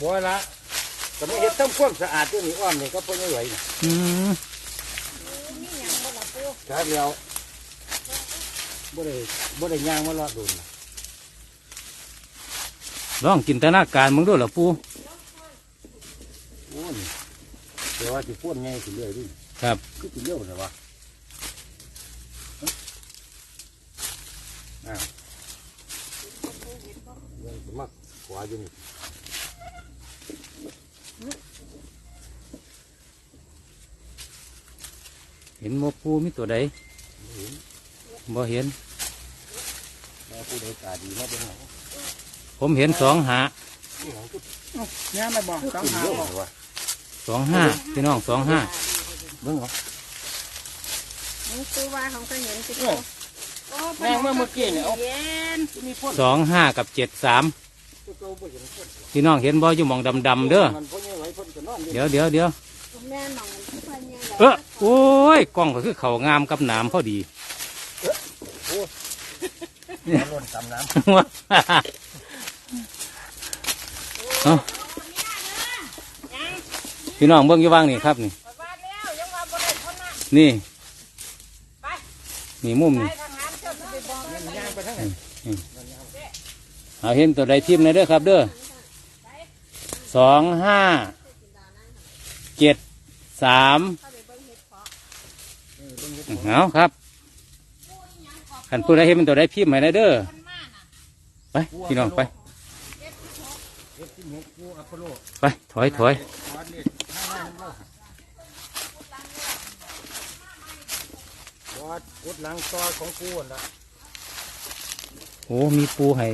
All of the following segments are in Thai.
บัวละแต่ไม่เห็นทำความสะอาดตัวนี้อ้อมนี่ก็พ่อไม่ไหวนะอืมนี่หยังบ่ล่ะปูครับเดียวบ่ได้บ่ได้ย่างมาลอดดุนลองจินตนาการมึงด้วยล่ะปูโอ้นี่เดี๋ยวว่าสิพ่นไงสิเรื่อยดิครับ คือสิเรื่อยเลยวะอ้าวเรื่องสมัครขวาอยู่นี่ เห็นโมปูมีตัวใดเห็นบ่เห็นแล้วผู้ใดตาดีมาเป็นหยังผมเห็นสองหานี่ของคือย่างมาบอกคือสองสิหาเรื่อยบอกเลยวะสองห้าพี่น้องสองห้าเบิ่งเหรอนี่ปูว่าของก็เห็นสิโอ้แม่งเมื่อเมื่อกี้เนี่ยเอาเย็นมีพ่นสองห้ากับเจ็ดสามตัวเก่าบ่เห็นพ่นพี่น้องเห็นบ่อยู่หมองดำๆเด้อ เดี๋ยวเดี๋ยวเดี๋ยวแม่น้องมันเพิ่นยังเออโอ้ยกล้องก็คือเขางามกับหนามพอดีเอาล้นตำน้ำเอาพี่น้องเบิ่งอยู่ว่างนี่ครับนี่ว่าแล้วยังว่าบ่ได้คนน่ะนี่ไปนี่มุมไปนี่ทางนั้นเจ้าสิไปบอกมันย่างไปทั้งไหนเอาเห็นตัวใดทิมเลยเด้อครับ เด้อสองห้า เจ็ดสามเอาครับขันผู้ใดเห็นเป็นตัวใดพิมพ์ให้นะเด้อไปพี่น้องไปเอ็ดที่หกกูอัปโปโลไปถอยถอยวัดเล็ดห้าหน้าน้ำเล่าวัดกุดหลังซอยของกูนั่นละโอ้มีปูให้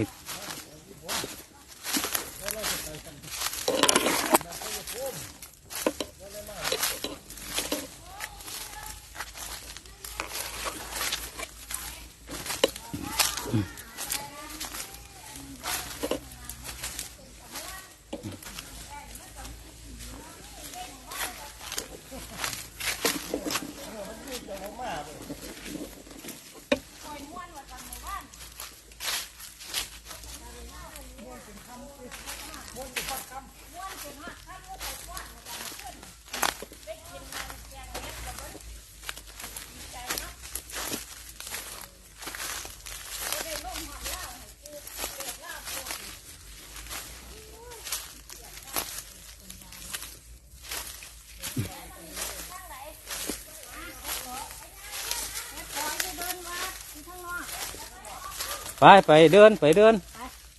ไปไปเดินไปเดิน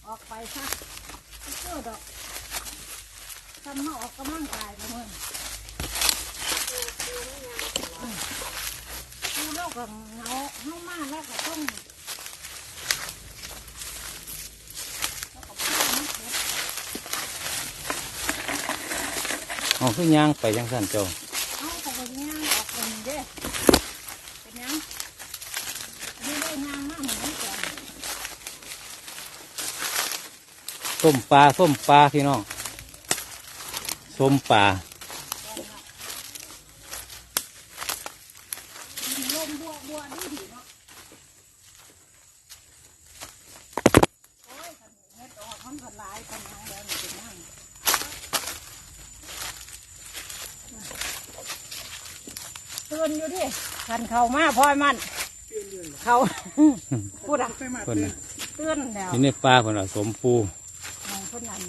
ออกไปซะเชื่อดอกทำมาออกกำลังกายนะมึงกูเล่ากับเงาเฮามาแล้วก็ต้องแล้วก็พ่อมาเก็บเอคือยางไปจังสั้นเจ้าไปย่างออกคนเด้เป็นหยังนี่ได้ย่างมากเหมือนกัน ส้มปลาส้มปลาพี่น้องส้มปลาลมบัวบัวดีดีเนาะโอ้ยคันเฮ็ดออกมันก็หลายปัญหาแล้วนี่เป็นหยังเตือนอยู่ดิคันเข้ามาพลอยมันเขาพูดอะไปมาคนเตือนน่ะเตือนแล้วนี่ในปลาคนน่ะสมปูมอง คนนั้น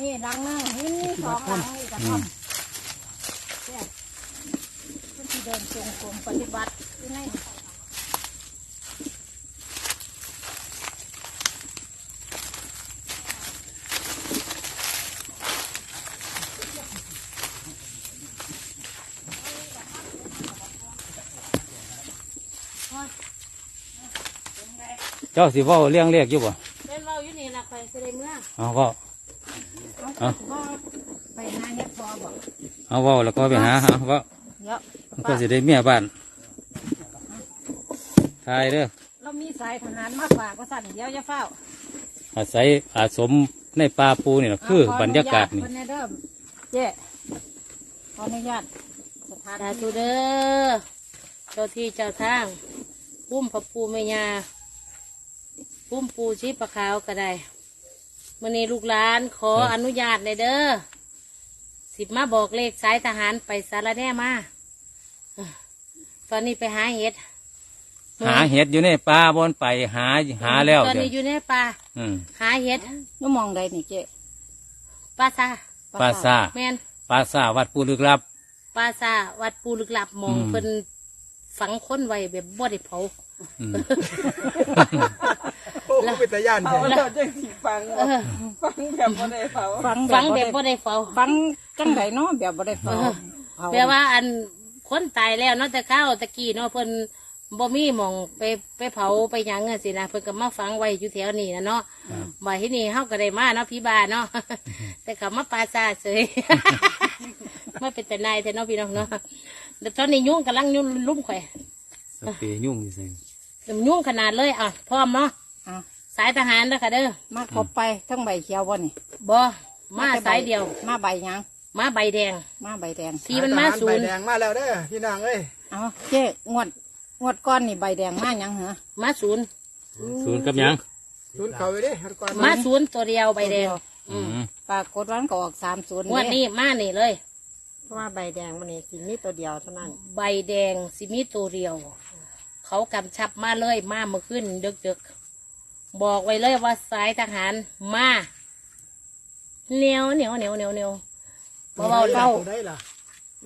นี่หลังนึงนี่นี่สองหลังนี่กระท่อมเนี่ยเพิ่นที่เดินจงกรมปฏิบัติที่ไหนเจ้าสิเว่าเลี้ยงเรียกอยู่บ่ เมื่อเอาเว่าเอาพ่อไปหาเฮ็ดพอบอกเอาเว่าแล้วก็ไปหาหาเว่าเยอะมันก็สิได้เมียบ้านทายเด้อเรามีสายทหารมาฝากก็สั่นเดี๋ยวจะเฝ้า อาศัยอาสมในปลาปูนี่ล่ะคือบรรยากาศนี่คนในเดิมเจ๊ขออนุญาตสถานสาธุเด้อเจ้าที่เจ้าทางปุ้มพระปูแม่ยาปุ้มปูชีปะขาวก็ได้ มื่อนี้ลูกหลานขออนุญาตเลยเด้อสิบมาบอกเลขสายทหารไปสารแน่มาเอ้อตอนนี้ไปหาเห็ดหาเห็ดอยู่ในป่าบอนไปหาหาแล้วตอนเดี๋ยวนี้อยู่ในป่าอืมหาเห็ดนูมองใดนี่เจ๊ป่าซาปลาซาแมนปลาซาวัดปูลึกลับป่าซาวัดปูลึกลับหมองอืมเพิ่นฝังคนไว้แบบบ่ได้เผา อืมโอ้เป็นตาย่านเผาแท้แล้วจังสิฟังเออฟังแบบบ่ได้เผาฟังฝังแบบบ่บ่ได้ได้เผาฟังจังไดเนาะแบบบ่ได้ฟังเผาแปลว่าอันคนตายแล้วเนาะแต่ข้าวตะกี้เนาะเพิ่นบ่มีหมองไปไปเผาไปหยังอะสินะเพิ่นก็มาฝังไว้อยู่แถวนี้นะเนาะบ่ที่นี่เฮาก็ได้มาเนาะพี่บาเนาะแต่เขามาปลาซาเฉยมาเป็นแต่นายแท้เนาะพี่น้องเนาะแต่ตอนนี้ยุ่งกำลังยุ่งลุ่มข่อยสเปรย์ยุ่งอยู่ใส่ยุ่งขนาดเลยอะพร้อมเนาะ อะสายทหารเด้อค่ะเด้อมาครบไปทั้งใบเขียวบ่นี่บ่มาสายเดียว มาใบหยังมาใบแดง มาใบแดงทีมันมาศูใบนย์แดงมาแล้วเด้อพี่นางเอ้ยเอาเจ๊งวดงวดก้อนนี่ใบแดงมาหยังเหรอมาศูนย์ศูนย์กับหยังทุนเขาไปดิฮัดก่อนมาศูนย์ตัวเดียวใบแดงอืมปรากฏว่ามันก็ออกสามศูนย์งวดนี้มานี่เลยเพราะว่าใบแดงมันนี่สิมีตัวเดียวเท่านั้น ใบแดงสิมีตัวเดียว เขากำชับมาเลยมาเมื่อขึ้นดึกๆ บอกไว้เลยว่าสายทหารมาเหนียวเหนียวเหนียวเหนียวเหนียวเบาๆเก้าเล่าได้ล่ะ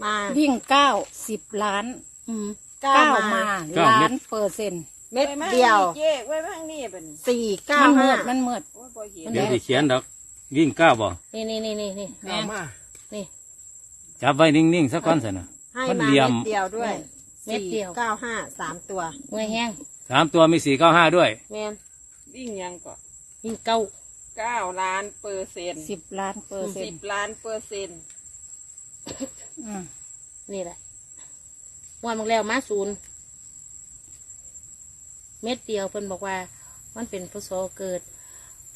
มาวิ่งเก้าสิบล้านอืมเก้าเก้ามามาล้านเปอร์เซ็นต์เม็ดเดียวเจ๊ไว้บ้างนี่เป็นสี่เก้ามันมืห้าดมันมืดโอ้ยบ่เห็นเดี๋ยวจะเขียนดอกวิ่งก้าวบ่นี่นี่นี่นี่นี่แม่เก้านมานี่จับไว้นิ่งๆสักก้อนสินะให้มันมาเหลี่ยมเม็ดเดียวด้วยเม็ดเดียวเก้าห้าสามตัวเมื่อยแห้งสามตัวมีสี่เก้าห้าด้วยแมน วิ่งยังก็ยิงเก้าเก้าล้านเปอร์เซ็นต์สิบล้านเปอร์เซ็สินบต์ล้านเปอร์เซ็นต์อืมนี่แหละงวดมึงแล้วมาศูนย์เม็ดเดียวเพิ่นบอกว่า มันเป็นพศเกิด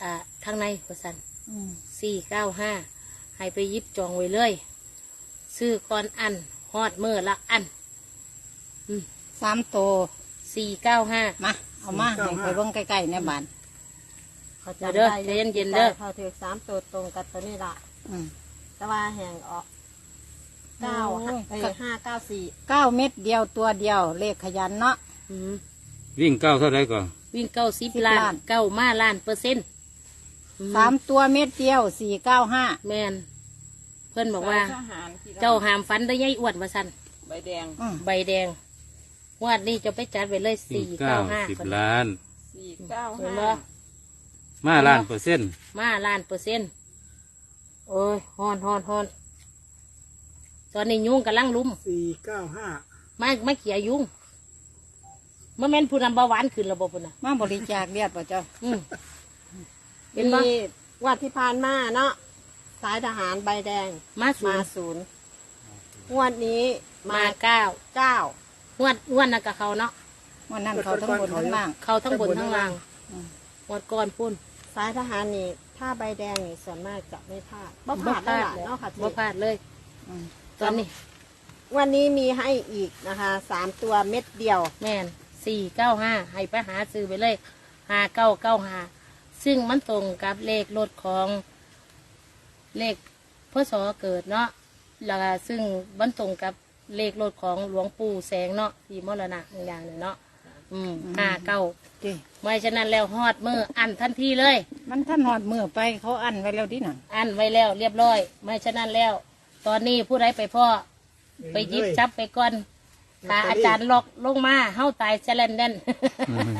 อ่าทางในพสันอืมสี่เก้าห้าให้ไปยิบจองไว้เลย ซื้อก่อนอันฮอดเมื่อละอันสามตัวสี่เก้าห้ามา เอามาให้ไปเบิ่งใกล้ๆในบ้าน เขาเดี๋ยวจำเด้อได้ใจเย็นๆเด้อ เขาถือสามตัวตรงกับตัวนี้ละอืม แต่ว่าแห่งออกเก้าโอ้ย เอ้ยห้าเก้าสี่เก้าเม็ดเดียวตัวเดียว เลขขยันเนาะ อืมวิ่งก้าวเท่าไรก่อนวิ่งเก้าสิบสิบล้าล้าน นเก้ามาล้านเปอร์เซ็นต์อืสามตัวเม็ดเดียวสี่เก้าห้าแมนเพื่อนบอกว่าทหารที่เจ้าหามฟันได้ยายอ้วนมาสันใบแดงใบแดง งวดนี้จะไปจัดไว้เลยวิ่สี่งเก้าเก้าห้าสิบล้าน สี่เก้าเห็นห้าบ่มาล้านเปอร์เซ็นต์มาล้านเปอร์เซ็นต์โอ้ยฮอนฮอนฮอนตอนนี้ยุงกำลังลุมสี่เก้าห้าไม่ไม่เขี่ยยุงเมื่อแม่นผู้นำเบาหวานขึ้นระบบพุ่นนะมาบริจาคเลือดป่ะเจ้าอืมเห็นบ่มีวัดที่ผ่านมาเนาะสายทหารใบแดงมาสูมางศูนย์งวดนี้มามาเก้าเก้า งวดงวดน่ะกับเขาเนาะวันนั้นเขาทั้งบนทั้งล่าง เขาทั้งบนทั้งล่างงวดก่อนพุ่นสายทหารนี่ถ้าใบแดงนี่ส่วนมากจะไม่พลาดบ่พลาดได้หลายเนาะค่ะบ่พลาดเลย อืมตอนนี้วันนี้มีให้อีกนะคะสามตัวเม็ดเดียว แม่นสี่เก้าห้าให้ไปหาซื้อไปเลยห้าเก้าเก้าห้าซึ่งมันตรงกับเลขรถของเลขพศเกิดเนาะแล้วก็ซึ่งมันตรงกับ เลขรถของหลวงปู่แสงเนาะที่มรณะอย่างหนึ่งเนาะอืมห้าเก้าดิไม่ฉะนั้นแล้วฮอดมืออันทันทีเลย มันท่านหอดมือไปเขาอันไว้แล้วดิน่ะ อันไว้แล้วเรียบร้อย ไม่ฉะนั้นแล้ว ตอนนี้ผู้ใดไปพ่อไปหยิบจับไปก่อนถ้าอาจารย์ล็อกลงมาเฮาตายแชลนเดนอืม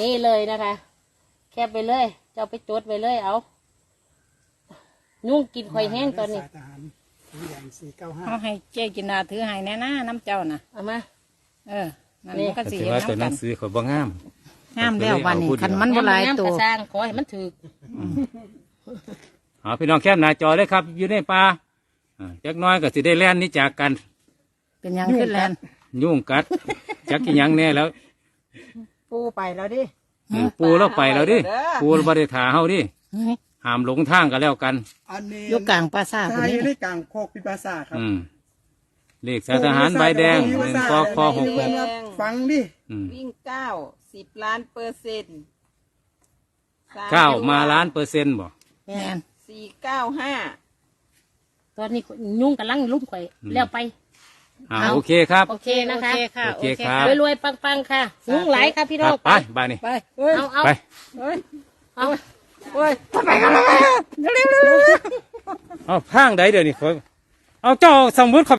นี่เลยนะคะ แคบไปเลย เจ้าไปจดไปเลยเอา ยุ่งกินข่อยแห้งตอนนี้ สายทหารสีแดงสี่เก้าห้าเขาให้เจ๊กินดาถือให้แน่นะน้ำเจ้าน่ะ เอามา เออนั่นนี่ มันก็ก็สีถือเห็นว่าตัวหน้ำกันันงสือเขาบ่งาม งามแล้ววันนี้คันมันบ่หลายงามตักวระสร้างขอให้มันถือ เอาพี่น้องแคบหน้าจอเลยครับ อยู่ในป่าอ่าจักหน้อยก็สิได้แล่นหนี้จากกัน เป็นหยังขึ้นแลนยุ่งกัด จักกี่ยังแน่แล้วปูไปแล้วดิอืมปูเราไปแล้วดิปูเราบ่ได้ถาเฮาดิ ห้ามหลงทางกันแล้วกัน อันนี้อยู่กลางปราสาททายนี้อยู่ในกลางโคกพิพาษาครับอืมเลขสายทหารใบแดงหนึ่งคอคอหกหกฟังดิอืมวิ่งเก้าสิบล้านเปอร์เซ็นต์เก้ามาล้านเปอร์เซ็นต์บ่ แม่นสี่เก้าห้า ตอนนี้ยุ่งกำลังลุ่มข่อยแล้วไป อ่าเอา โอเคครับ โอเคนะคะโอเคครับ รวยๆปังๆค่ะ ยุ่งหลายค่ะพี่คน้รัอบงไปบายนี่ ไป เอ้ยเอาเอา ไปเอ้ยเอาเอ้ยเอาข้างใดเดี๋ยวนี้เขาเอาเจ้าสมมุติเขา